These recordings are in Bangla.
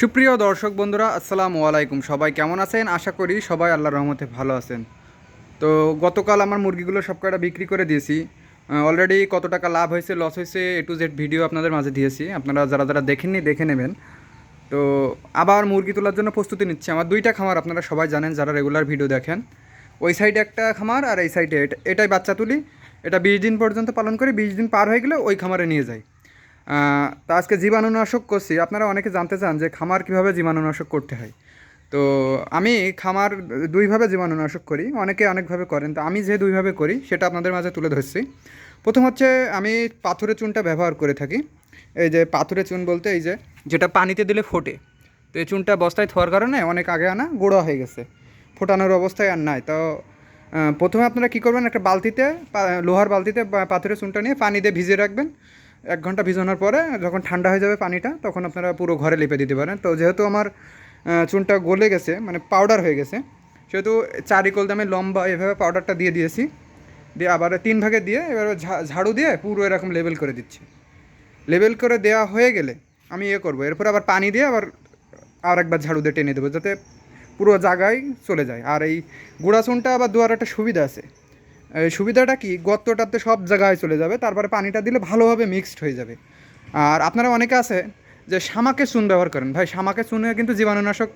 সুপ্রিয় দর্শক বন্ধুরা আসসালামু আলাইকুম। সবাই কেমন আছেন? আশা করি সবাই আল্লাহর রহমতে ভালো আছেন। তো গতকাল আমার মুরগিগুলো সব কটা বিক্রি করে দিয়েছি। অলরেডি কত টাকা লাভ হয়েছে লস হয়েছে এ টু জেড ভিডিও আপনাদের মাঝে দিয়েছি। আপনারা যারা যারা দেখেননি দেখে নেবেন। তো আবার মুরগি তোলার জন্য প্রস্তুতি নিচ্ছে। আমার দুইটা খামার আপনারা সবাই জানেন যারা রেগুলার ভিডিও দেখেন। ওই সাইডে একটা খামার আর এই সাইডে এটা এটাই বাচ্চা তুলি। এটা বিশ দিন পর্যন্ত পালন করে। বিশ দিন পার হয়ে গেলে ওই খামারে নিয়ে আহ, তা আজকে জীবাণুনাশক করছি। আপনারা অনেকে জানতে চান যে খামার কীভাবে জীবাণুনাশক করতে হয়। তো আমি খামার দুইভাবে জীবাণুনাশক করি, অনেকে অনেকভাবে করেন। তো আমি যে দুইভাবে করি, সেটা আপনাদের মাঝে তুলে ধরছি। প্রথম হচ্ছে আমি পাথরের চুনটা ব্যবহার করে থাকি। এই যে পাথরের চুন বলতে এই যে, যেটা পানিতে দিলে ফোটে। তো এই চুনটা বস্তায় থোয়ার কারণে অনেক আগে আনা গোড়া হয়ে গেছে। ফোটানোর অবস্থায় আর নাই। তো প্রথমে আপনারা কী করবেন, একটা বালতিতে লোহার বালতিতে পাথরের চুনটা নিয়ে পানি দিয়ে ভিজিয়ে রাখবেন। এক ঘণ্টা ভিজানোর পরে যখন ঠান্ডা হয়ে যাবে পানিটা, তখন আপনারা পুরো ঘরে লেপে দিতে পারেন। তো যেহেতু আমার চুনটা গলে গেছে মানে পাউডার হয়ে গেছে, সেহেতু চারিকোল দামে লম্বা এভাবে পাউডারটা দিয়ে দিয়েছি। দিয়ে আবার তিন ভাগে দিয়ে এবার ঝাড়ু দিয়ে পুরো এরকম লেবেল করে দিচ্ছি। লেবেল করে দেওয়া হয়ে গেলে আমি ইয়ে করব। এরপর আবার পানি দিয়ে আবার আর একবার ঝাড়ু দিয়ে টেনে দেবো, যাতে পুরো জায়গায় চলে যায়। আর এই গুঁড়া চুনটা আবার দেওয়ার একটা সুবিধা আছে। সুবিধাটা কি? গর্তটাতে সব জায়গায় চলে যাবে, তারপরে পানিটা দিলে ভালোভাবে মিক্সড হয়ে যাবে। আর আপনারা অনেকে আছে যে শামাকে চুন ব্যবহার করেন। ভাই, শামাকে চুনে কিন্তু জীবাণুনাশক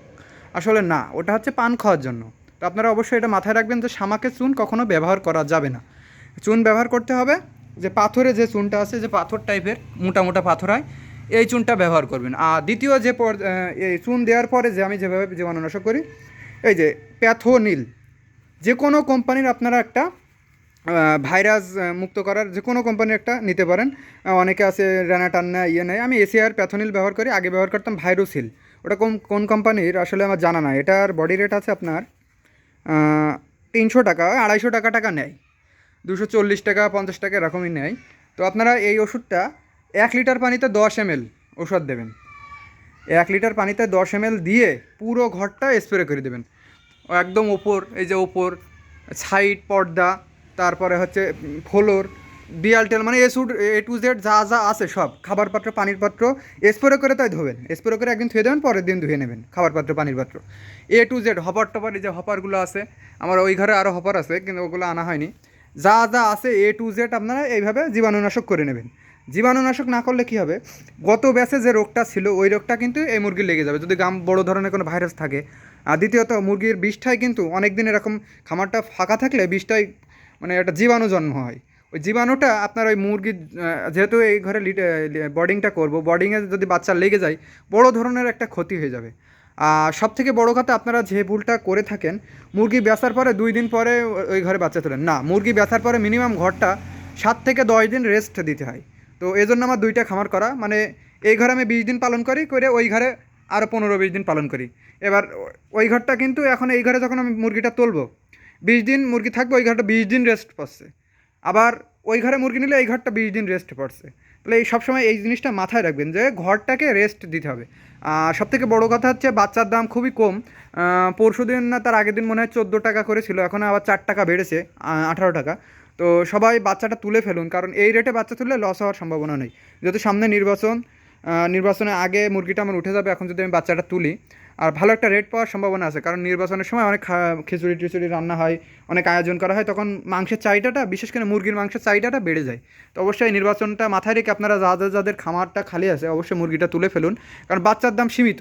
আসলে না, ওটা হচ্ছে পান খাওয়ার জন্য। তো আপনারা অবশ্যই এটা মাথায় রাখবেন যে শামাকে চুন কখনো ব্যবহার করা যাবে না। চুন ব্যবহার করতে হবে যে পাথরে যে চুনটা আছে, যে পাথর টাইপের, মোটা মোটা পাথর হয়, এই চুনটা ব্যবহার করবেন। আর দ্বিতীয় যে পর এই চুন দেওয়ার পরে যে আমি যেভাবে জীবাণুনাশক করি, এই যে প্যাথোনিল, যে কোনো কোম্পানির আপনারা একটা ভাইরাস মুক্ত করার যে কোনো কোম্পানির একটা নিতে পারেন। অনেকে আছে র্যানাটান্না ইয়ে নেয় আমি এসিআর প্যাথোনিল ব্যবহার করি, আগে ব্যবহার করতাম ভাইরোসিল ওটা কোন কোন কোম্পানির আসলে আমার জানা নাই। এটার বডি রেট আছে আপনার তিনশো টাকা আড়াইশো টাকা টাকা নেয়। দুশো চল্লিশ টাকা, পঞ্চাশ টাকা এরকমই নেয়। তো আপনারা এই ওষুধটা এক লিটার পানিতে দশ এম এল ওষুধ দেবেন। এক লিটার পানিতে দশ এম দিয়ে পুরো ঘরটা স্প্রে করে দেবেন। একদম ওপর, এই যে ওপর সাইড পর্দা তারপরে হচ্ছে ফ্লোর দেয়াল টেল মানে এ সুড এ টু জেড যা যা আছে সব খাবার পাত্র পানির পাত্র স্প্রে করে তাই ধোবেন স্প্রে করে একদিন ধুয়ে দেবেন, পরের দিন ধুয়ে নেবেন খাবার পাত্র পানির পাত্র A to Z, hopper topper যে হপারগুলো আছে, আমার ওই ঘরে আরও হপার আছে, কিন্তু ওগুলো আনা হয়নি। যা যা আছে এ টু জেড আপনারা এইভাবে জীবাণুনাশক করে নেবেন। জীবাণুনাশক না করলে কি হবে? গত ব্যাচে যে রোগটা ছিল, ওই রোগটা কিন্তু এই মুরগির লেগে যাবে। যদি গাম, বড় ধরনের কোনো ভাইরাস থাকে। আর দ্বিতীয়ত, মুরগির বিষটাই কিন্তু অনেক দিন এরকম খামারটা ফাঁকা থাকলে, বিষটাই মানে একটা জীবাণু জন্ম হয়। ওই জীবাণুটা আপনার ওই মুরগির যেহেতু এই ঘরে বডিংটা করব বডিংয়ে যদি বাচ্চা লেগে যায়, বড় ধরনের একটা ক্ষতি হয়ে যাবে। আর সব থেকে বড়ো কথা আপনারা যে ভুলটা করে থাকেন, মুরগি বেচার পরে দুই দিন পরে ওই ঘরে বাচ্চা তোলেন না, মুরগি বেচার পরে মিনিমাম ঘরটা সাত থেকে দশ দিন রেস্ট দিতে হয়। তো এই জন্য আমার দুইটা খামার করা। মানে এই ঘরে আমি বিশ দিন পালন করি, করে ওই ঘরে আরও পনেরো বিশ দিন পালন করি। এবার ওই ঘরটা কিন্তু এখন এই ঘরে যখন আমি মুরগিটা তুলবো বিশ দিন মুরগি থাকবে, ওই ঘরটা বিশ দিন রেস্ট পাচ্ছে আবার ওই ঘরে মুরগি নিলে এই ঘরটা বিশ দিন রেস্ট পড়ছে। তাহলে এই সবসময় এই জিনিসটা মাথায় রাখবেন যে ঘরটাকে রেস্ট দিতে হবে। আর সব থেকে বড়ো কথা হচ্ছে বাচ্চার দাম খুবই কম। পরশু দিন না, তার আগের দিন মনে হয় চোদ্দ টাকা করে ছিল, এখন আবার চার টাকা বেড়েছে আঠারো টাকা। তো সবাই বাচ্চাটা তুলে ফেলুন, কারণ এই রেটে বাচ্চা তুললে লস হওয়ার সম্ভাবনা নেই। যেহেতু সামনে নির্বাচন নির্বাচনের আগে মুরগিটা আমার উঠে যাবে, এখন যদি আমি বাচ্চাটা তুলি আর ভালো একটা রেট পাওয়ার সম্ভাবনা আছে, কারণ নির্বাচনের সময় অনেক খিচুড়ি টিচুড়ি রান্না হয়, অনেক আয়োজন করা হয়, তখন মাংসের চাহিদাটা, বিশেষ করে মুরগির মাংসের চাহিদাটা বেড়ে যায়। তো অবশ্যই নির্বাচনটা মাথায় রেখে আপনারা যাদের যাদের খামারটা খালি আছে, অবশ্যই মুরগিটা তুলে ফেলুন, কারণ বাচ্চার দাম সীমিত।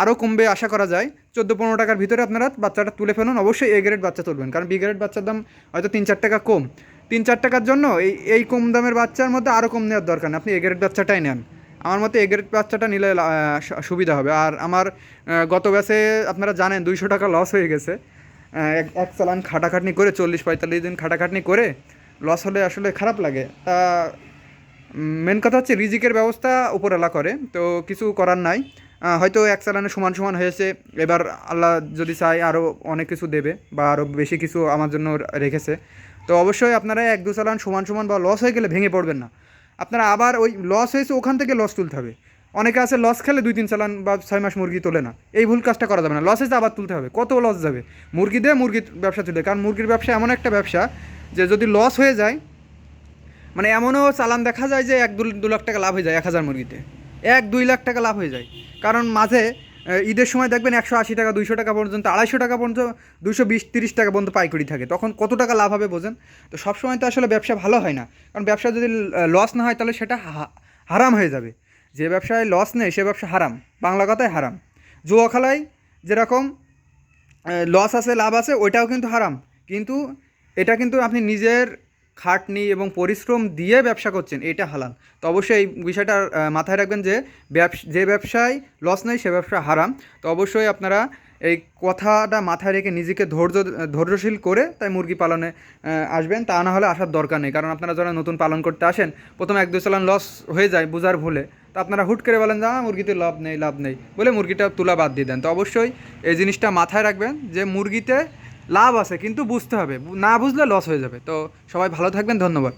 আরও কমবে আশা করা যায়, চোদ্দ পনেরো টাকার ভিতরে আপনারা বাচ্চাটা তুলে ফেলুন, অবশ্যই এ গ্রেড বাচ্চা তুলবেন, কারণ বি গ্রেড বাচ্চার দাম হয়তো তিন চার টাকা কম। তিন চার টাকার জন্য এই এই কম দামের বাচ্চার মধ্যে আরও কম নেওয়ার দরকার আপনি এ গ্রেড বাচ্চাটাই নেন। আমার মতে এ গ্রেড বাচ্চাটা নিলে সুবিধা হবে। আর আমার গত ব্যাচে আপনারা জানেন দুইশো টাকা লস হয়ে গেছে। এক এক চালান খাটাখাটনি করে চল্লিশ পঁয়তাল্লিশ দিন খাটাখাটনি করে লস হলে আসলে খারাপ লাগে। তা মেন কথা হচ্ছে রিজিকের ব্যবস্থা উপরওয়ালা করে। তো কিছু করার নাই। হয়তো এক চালানে সমান সমান হয়েছে। এবার আল্লাহ যদি চায় আরও অনেক কিছু দেবে বা আরও বেশি কিছু আমার জন্য রেখেছে। তো অবশ্যই আপনারা এক, দু চালান সমান সমান বা লস হয়ে গেলে ভেঙে পড়বেন না। আপনারা আবার ওই লস হয়েছে, ওখান থেকে লস তুলতে হবে। অনেকে আছে লস খেলে দুই, তিন চালান বা ছয় মাস মুরগি তোলে না। এই ভুল কাজটা করা যাবে না। লস হয়েছে আবার তুলতে হবে। কত লস যাবে? মুরগি দিয়ে মুরগির ব্যবসা তুলে কারণ মুরগির ব্যবসা এমন একটা ব্যবসা যে যদি লস হয়ে যায় মানে এমনও চালান দেখা যায় যে এক দু লাখ টাকা লাভ হয়ে যায়, এক হাজার মুরগিতে। এক, দুই লাখ টাকা লাভ হয়ে যায়। কারণ মাঝে ঈদের সময় দেখবেন একশো আশি টাকা, দুইশো টাকা পর্যন্ত, আড়াইশো টাকা পর্যন্ত, দুশো বিশ, তিরিশ টাকা পর্যন্ত পাইকারি থাকে। তখন কত টাকা লাভ হবে বোঝেন? তো সবসময় তো আসলে ব্যবসা ভালো হয় না। কারণ ব্যবসা যদি লস না হয় তাহলে সেটা হারাম হয়ে যাবে। যে ব্যবসায় লস নেই, সে ব্যবসা হারাম। বাংলা কথায় হারাম। জুয়া খেলায় যেরকম লস আছে, লাভ আছে, ওইটাও কিন্তু হারাম। কিন্তু এটা কিন্তু আপনি নিজের খাটনি এবং পরিশ্রম দিয়ে ব্যবসা করছেন এটা হালাল। তো অবশ্যই এই বিষয়টা মাথায় রাখবেন যে যে ব্যবসায় লস নেই সে ব্যবসা হারাম। তো অবশ্যই আপনারা এই কথাটা মাথায় রেখে নিজেকে ধৈর্য ধৈর্যশীল করে তাই মুরগি পালনে আসবেন। তা না হলে আসার দরকার নেই। কারণ আপনারা যারা নতুন পালন করতে আসেন প্রথমে এক দুই চালান লস হয়ে যায় বোঝার ভুলে। তো আপনারা হুট করে বলেন যে "আহ, মুরগিতে লাভ নেই লাভ নেই। বলে মুরগিটা তুলা বাদ দিয়ে দেন। তো অবশ্যই এই জিনিসটা মাথায় রাখবেন যে মুরগিতে লাভ আছে, কিন্তু বুঝতে হবে। না বুঝলে লস হয়ে যাবে। তো সবাই ভালো থাকবেন, ধন্যবাদ।